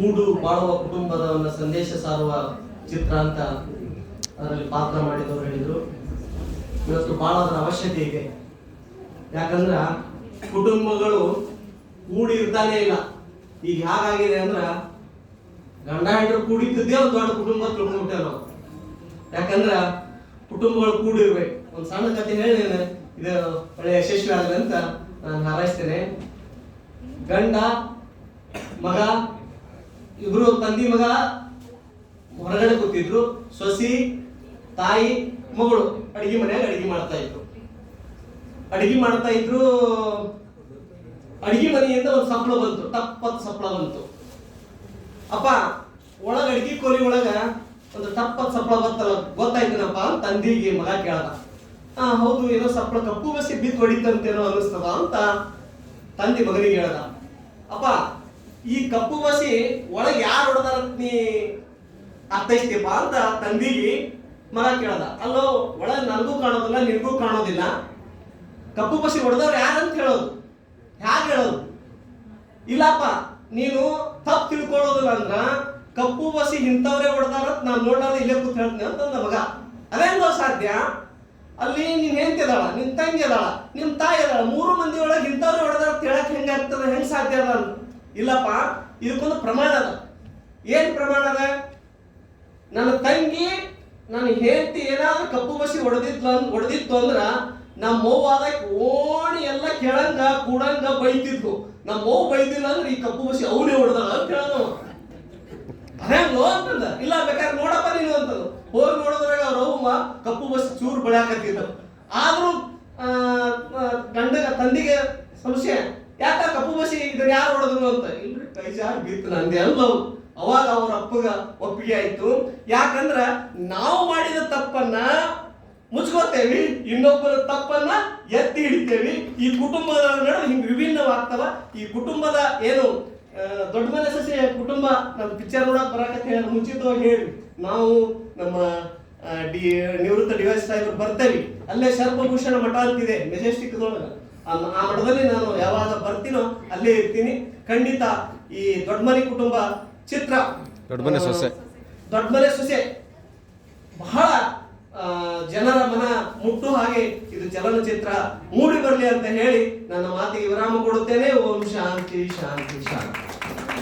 ಕೂಡು ಬಾಳುವ ಕುಟುಂಬದ ಒಂದು ಸಂದೇಶ ಸಾರುವ ಚಿತ್ರ ಅಂತ ಅದರಲ್ಲಿ ಪಾತ್ರ ಮಾಡಿದವರು ಹೇಳಿದರು. ಇವತ್ತು ಭಾಳ ಅದರ ಅವಶ್ಯಕತೆ ಇದೆ. ಯಾಕಂದ್ರ ಕುಟುಂಬಗಳು ಕೂಡಿ ಇರ್ತಾನೆ ಇಲ್ಲ. ಈಗ ಹೇಗಾಗಿದೆ ಅಂದ್ರ ಗಂಡ ಹೆಂಡರು ಕೂಡಿದ್ದೇ ಒಂದು ದೊಡ್ಡ ಕುಟುಂಬ ತಿಳ್ಕೊಂಡ್ಬಿಟ್ಟೆ ನಾವು ಯಾಕಂದ್ರ ಕುಟುಂಬಗಳು ಕೂಡಿರ್ಬೇಕು ಒಂದು ಸಣ್ಣ ಕತೆ ಹೇಳಿ ಇದು ಒಳ್ಳೆ ಯಶಸ್ವಿ ಆಗಲಿ ಅಂತ ನಾನು ಹಾರೈಸ್ತೇನೆ. ಗಂಡ, ಮಗ ಇಬ್ರು ತಂದಿ ಮಗ ಹೊರಗಡೆ ಕೂತಿದ್ರು, ಸೊಸಿ, ತಾಯಿ, ಮಗಳು. ಅಡಿಗೆ ಮನೆಯಾಗ ಅಡಿಗೆ ಮಾಡ್ತಾ ಇದ್ರು. ಅಡಿಗೆ ಮಾಡ್ತಾ ಇದ್ರು ಅಡಿಗೆ ಮನೆಯಿಂದ ಒಂದು ಸಪ್ಪಳ ಬಂತು, ಟಪ್ಪತ್ ಸಪ್ಪಳ ಬಂತು. ಅಪ್ಪ, ಒಳಗ ಅಡಿಗೆ ಕೋಲಿ ಒಳಗ ಒಂದು ಟಪ್ಪತ್ ಸಪ್ಪಳ ಬರ್ತಲ್ಲ ಗೊತ್ತಾಯ್ತನಪ್ಪ ಅಂತ ತಂದಿಗೆ ಮಗ ಕೇಳ್ದ. ಹಾ ಹೌದು, ಏನೋ ಸಪ್ಪಳ ಕಪ್ಪು ಬಸಿ ಬಿದ್ದು ಹೊಡಿತಂತೇನೋ ಅನ್ನಿಸ್ತದ ಅಂತ ತಂದೆ ಮಗನಿಗೆ ಹೇಳ್ದ. ಅಪ್ಪ ಈ ಕಪ್ಪು ಬಸಿ ಒಳಗೆ ಯಾರು ಹೊಡೆದಾರ ನೀ ಅರ್ಥೈಸ್ತೀಪ ಅಂತ ತಂದಿಗೆ ಮಗ ಕೇಳ್ದ. ಅಲ್ಲೋ, ಒಳಗೆ ನನಗೂ ಕಾಣೋದಿಲ್ಲ, ನಿನಗೂ ಕಾಣೋದಿಲ್ಲ. ಕಪ್ಪು ಬಸಿ ಹೊಡೆದವ್ರು ಯಾರಂತ ಹೇಳೋದು? ಹ್ಯಾಗ ಹೇಳೋದು? ಇಲ್ಲಪ್ಪ, ನೀನು ತಪ್ಪು ತಿಳ್ಕೊಳ್ಳೋದಿಲ್ಲ ಅಂದ್ರ ಕಪ್ಪು ಬಸಿ ಇಂಥವ್ರೆ ಹೊಡೆದಾರ ನಾನು ನೋಡೋದು ಇಲ್ಲೇ ಕೂತ್ ಹೇಳ್ತೀನಿ ಅಂತಂದ ಮಗ. ಅದೇನೋ ಸಾಧ್ಯ? ಅಲ್ಲಿ ನೀನ್ ಹೆಂಡತಿ ಅದಾಳ, ನಿನ್ ತಂಗಿ ಅದಾಳ, ನಿಮ್ ತಾಯಿ ಅದಾಳ, ಮೂರು ಮಂದಿ ಒಳಗೆ ಇಂಥವ್ರೆ ಹೊಡೆದಾರ ಹೇಳಕ್ ಹೆಂಗಾಗ್ತದ ಹೆಂಗ್ ಸಾಧ್ಯ ಅದ? ಇಲ್ಲಪ್ಪ, ಇದಕ್ಕೊಂದು ಪ್ರಮಾಣ ಅದ. ಏನ್ ಪ್ರಮಾಣ ಅದ? ನನ್ನ ತಂಗಿ, ನನ್ನ ಹೆಂಡತಿ ಏನಾದ್ರೂ ಕಪ್ಪು ಬಸಿ ಹೊಡೆದಿದ್ಲ ಹೊಡೆದಿತ್ತು ಅಂದ್ರ ನಮ್ಮ ಮೌವಾದ ಓಣಿ ಎಲ್ಲ ಕೆಳಂಗ, ಕೂಡಂಗ ಬೈತಿದ್ವು ನಮ್ಮ ಮೌ ಬೈದಿಲ್ಲ ಅಂದ್ರೆ ಈ ಕಪ್ಪು ಬಸಿ ಅವನೇ ಹೊಡೆದಲ್ಲ ಅಂತ ಹೇಳ್ದವ ಅದೇಂಗೋ ಅಂತಂದ. ಇಲ್ಲ ಬೇಕಾದ್ರೆ ನೋಡಪ್ಪ ನೀನು ಅಂತಂದು. ಹೋಗಿ ನೋಡಿದ್ರಾಗ ಅವ್ರ ಅವ್ವ ಕಪ್ಪು ಬಸ್ ಚೂರು ಬೆಳ್ಯಾಕತ್ತಿದ್ದ ಆದ್ರೂ ಗಂಡಗ, ತಂದಿಗೆ ಸಂಶಯ ಯಾಕ ಕಪ್ಪು ಬಸಿ ಇದನ್ನ ಯಾರು ಅಂತ. ಇಲ್ರಿ ಕೈ ಜಾರ್ ಬಿತ್ತು ನಂದೆ ಅವಾಗ ಅವ್ರ ಅಪ್ಪಗ ಒಪ್ಪಿಗೆ ಆಯ್ತು. ಯಾಕಂದ್ರ ನಾವು ಮಾಡಿದ ತಪ್ಪನ್ನ ಮುಚ್ಕೋತೇವಿ, ಇನ್ನೊಬ್ಬರ ತಪ್ಪನ್ನ ಎತ್ತಿ ಹಿಡಿತೇವಿ. ಈ ಕುಟುಂಬದ ನಡುವೆ ಹಿಂಗ್ ವಿಭಿನ್ನವಾಗ್ತವ. ಈ ಕುಟುಂಬದ ಏನು ದೊಡ್ಡ ಮನೆ ಸಸಿ ಕುಟುಂಬ ನಮ್ಮ ಪಿಕ್ಚರ್ ನೋಡಕ್ ಬರಾಕತ್ತೆ ಮುಂಚಿತವಾಗಿ ಹೇಳಿ. ನಾವು ನಮ್ಮ ಡಿ, ನಿವೃತ್ತ ಡಿವೈಸ್ ಸಾಹೇಬರು ಬರ್ತೇವಿ. ಅಲ್ಲೇ ಶರ್ಪಭೂಷಣ ಮಠ ಅಂತಿದೆ ಮೆಜೆಸ್ಟಿಕ್ ಆ ಮಠದಲ್ಲಿ ನಾನು ಯಾವಾಗ ಬರ್ತೀನೋ ಅಲ್ಲೇ ಇರ್ತೀನಿ. ಖಂಡಿತ ಈ ದೊಡ್ಡಮನೆ ಕುಟುಂಬ ಚಿತ್ರ ದೊಡ್ಡಮನೆ ಸೊಸೆ. ದೊಡ್ಡಮನೆ ಸೊಸೆ ಬಹಳ ಆ, ಜನರ ಮನ ಮುಟ್ಟು ಹಾಗೆ ಇದು ಚಲನಚಿತ್ರ ಮೂಡಿ ಬರಲಿ ಅಂತ ಹೇಳಿ ನನ್ನ ಮಾತಿಗೆ ವಿರಾಮ ಕೊಡುತ್ತೇನೆ. ಓಂ ಶಾಂತಿ ಶಾಂತಿ ಶಾಂತಿ.